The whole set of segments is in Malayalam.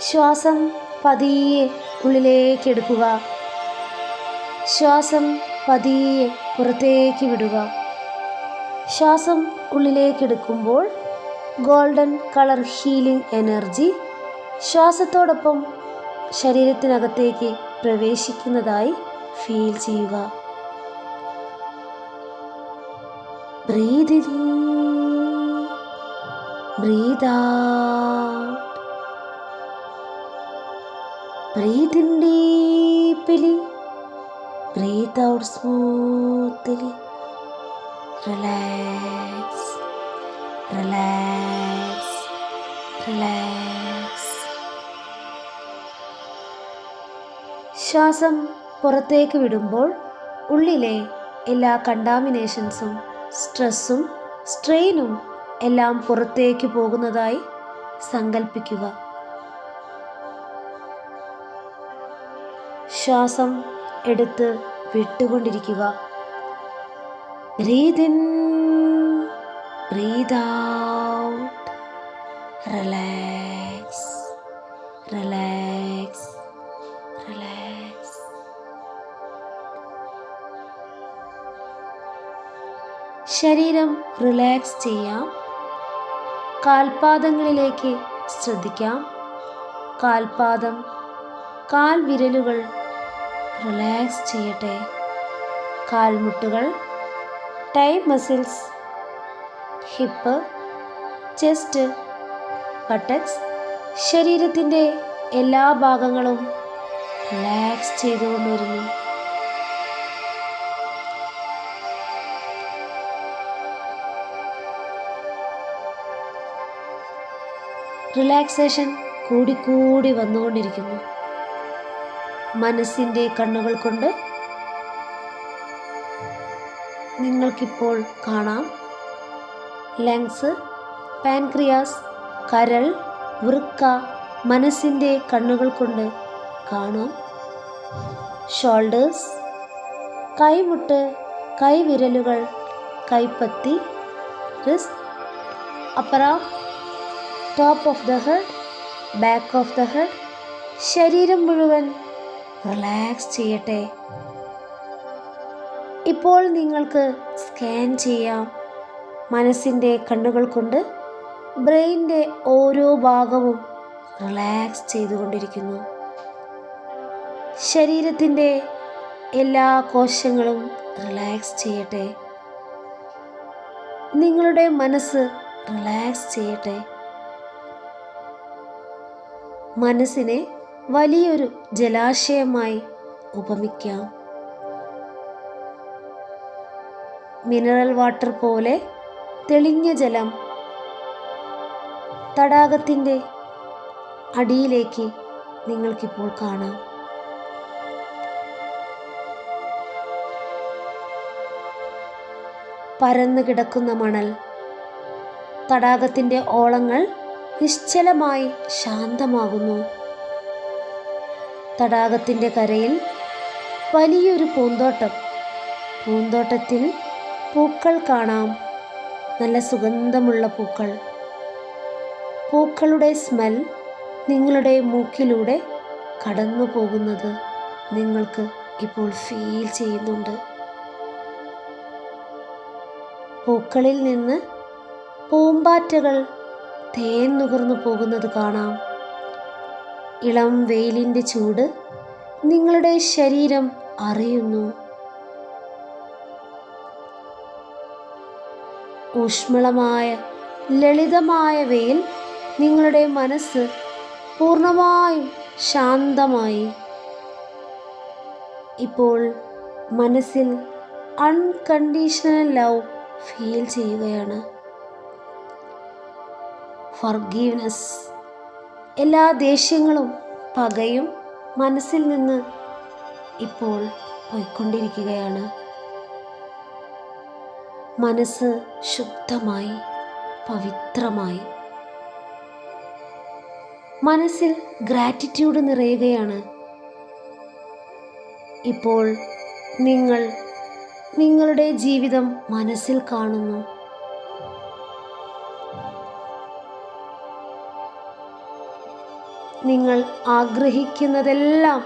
ശ്വാസം പതിയെ ഉള്ളിലേക്ക് എടുക്കുക ശ്വാസം പതിയെ പുറത്തേക്ക് വിടുക. ശ്വാസം ഉള്ളിലേക്ക് എടുക്കുമ്പോൾ ഗോൾഡൻ കളർ ഹീലിംഗ് എനർജി ശ്വാസത്തോടൊപ്പം ശരീരത്തിനകത്തേക്ക് പ്രവേശിക്കുന്നതായി ഫീൽ ചെയ്യുക. Breathe breathe. Out breathe in deeply breathe out smoothly relax relax relax ശ്വാസം പുറത്തേക്ക് വിടുമ്പോൾ ഉള്ളിലെ എല്ലാ കണ്ടാമിനേഷൻസും സ്ട്രെസ്സും സ്ട്രെയിനും എല്ലാം പുറത്തേക്ക് പോകുന്നതായി സങ്കല്പിക്കുക ശ്വാസം എടുത്ത് വിട്ടുകൊണ്ടിരിക്കുക. Breathe in out relax relax relax ശരീരം റിലാക്സ് ചെയ്യാം. കാൽപാദങ്ങളിലേക്ക് ശ്രദ്ധിക്കാം. കാൽപാദം കാൽ വിരലുകൾ റിലാക്സ് ചെയ്യട്ടെ. കാൽമുട്ടുകൾ thigh muscles hip chest buttocks ശരീരത്തിന്റെ എല്ലാ ഭാഗങ്ങളും റിലാക്സ് ചെയ്തുകൊണ്ട് വരുന്നു റിലാക്സേഷൻ കൂടിക്കൂടി വന്നുകൊണ്ടിരിക്കുന്നു. മനസ്സിന്റെ കണ്ണുകൾ കൊണ്ട് നിങ്ങൾക്കിപ്പോൾ കാണാം. ലങ്സ് പാൻക്രിയാസ് കരൾ വൃക്ക മനസ്സിന്റെ കണ്ണുകൾ കൊണ്ട് കാണാം. ഷോൾഡേഴ്സ് കൈമുട്ട് കൈവിരലുകൾ കൈപ്പത്തി wrist upper top of the head back of the head ശരീരം മുഴുവൻ റിലാക്സ് ചെയ്യട്ടെ. ഇപ്പോൾ നിങ്ങൾക്ക് സ്കാൻ ചെയ്യാം. മനസ്സിന്റെ കണ്ണുകൾ കൊണ്ട് ബ്രെയിന്റെ ഓരോ ഭാഗവും റിലാക്സ് ചെയ്തുകൊണ്ടിരിക്കുന്നു. ശരീരത്തിന്റെ എല്ലാ കോശങ്ങളും റിലാക്സ് ചെയ്യട്ടെ. നിങ്ങളുടെ മനസ്സ് റിലാക്സ് ചെയ്യട്ടെ. മനസ്സിനെ വലിയൊരു ജലാശയമായി ഉപമിക്കാം. മിനറൽ വാട്ടർ പോലെ തെളിഞ്ഞ ജലം തടാകത്തിന്റെ അടിയിലേക്ക് നിങ്ങൾക്കിപ്പോൾ കാണാം. പരന്നു കിടക്കുന്ന മണൽ തടാകത്തിന്റെ ഓളങ്ങൾ നിശ്ചലമായി ശാന്തമാകുന്നു. തടാകത്തിന്റെ കരയിൽ വലിയൊരു പൂന്തോട്ടം. പൂന്തോട്ടത്തിൽ പൂക്കൾ കാണാം. നല്ല സുഗന്ധമുള്ള പൂക്കൾ. പൂക്കളുടെ സ്മെൽ നിങ്ങളുടെ മൂക്കിലൂടെ കടന്നു പോകുന്നത് നിങ്ങൾക്ക് ഇപ്പോൾ ഫീൽ ചെയ്യുന്നുണ്ട്. പൂക്കളിൽ നിന്ന് പൂമ്പാറ്റകൾ തേൻ നുകർന്നു പോകുന്നത് കാണാം. ഇളം വെയിലിന്റെ ചൂട് നിങ്ങളുടെ ശരീരം അറിയുന്നു. ഊഷ്മളമായ ലളിതമായ വെയിൽ നിങ്ങളുടെ മനസ്സ് പൂർണമായും ശാന്തമായി. ഇപ്പോൾ മനസ്സിൽ അൺകണ്ടീഷണൽ ലവ് ഫീൽ ചെയ്യുകയാണ്. ഫർഗീവ്നെസ് എല്ലാ ദേഷ്യങ്ങളും പകയും മനസ്സിൽ നിന്ന് ഇപ്പോൾ പോയിക്കൊണ്ടിരിക്കുകയാണ്. മനസ്സ് ശുദ്ധമായി പവിത്രമായി. മനസ്സിൽ ഗ്രാറ്റിറ്റ്യൂഡ് നിറയുകയാണ്. ഇപ്പോൾ നിങ്ങൾ നിങ്ങളുടെ ജീവിതം മനസ്സിൽ കാണുന്നു. നിങ്ങൾ ആഗ്രഹിക്കുന്നതെല്ലാം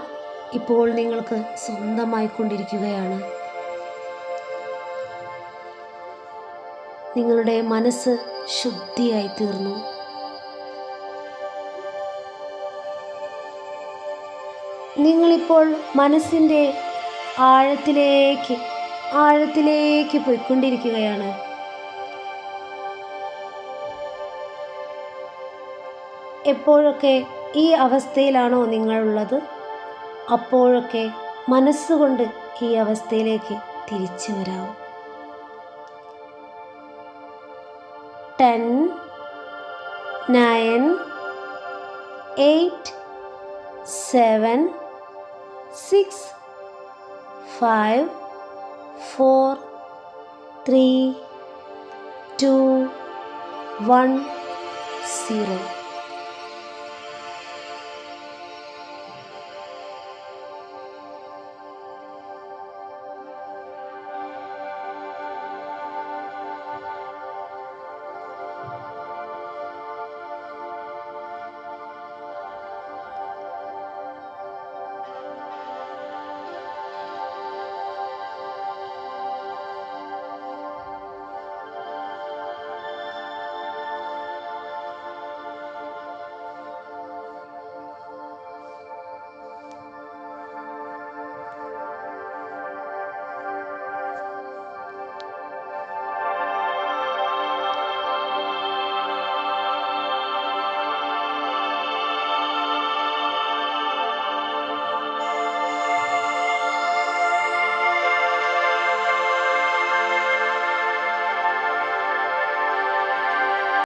ഇപ്പോൾ നിങ്ങൾക്ക് സ്വന്തമായി കൊണ്ടിരിക്കുകയാണ്. നിങ്ങളുടെ മനസ്സ് ശുദ്ധിയായി തീർന്നു. നിങ്ങളിപ്പോൾ മനസ്സിന്റെ ആഴത്തിലേക്ക് ആഴത്തിലേക്ക് പോയിക്കൊണ്ടിരിക്കുകയാണ്. എപ്പോഴൊക്കെ ഈ അവസ്ഥയിലാണോ നിങ്ങളുള്ളത്? അപ്പോഴൊക്കെ മനസ്സുകൊണ്ട് ഈ അവസ്ഥയിലേക്ക് തിരിച്ചു വരാം. Ten nine eight seven six five four three two one zero.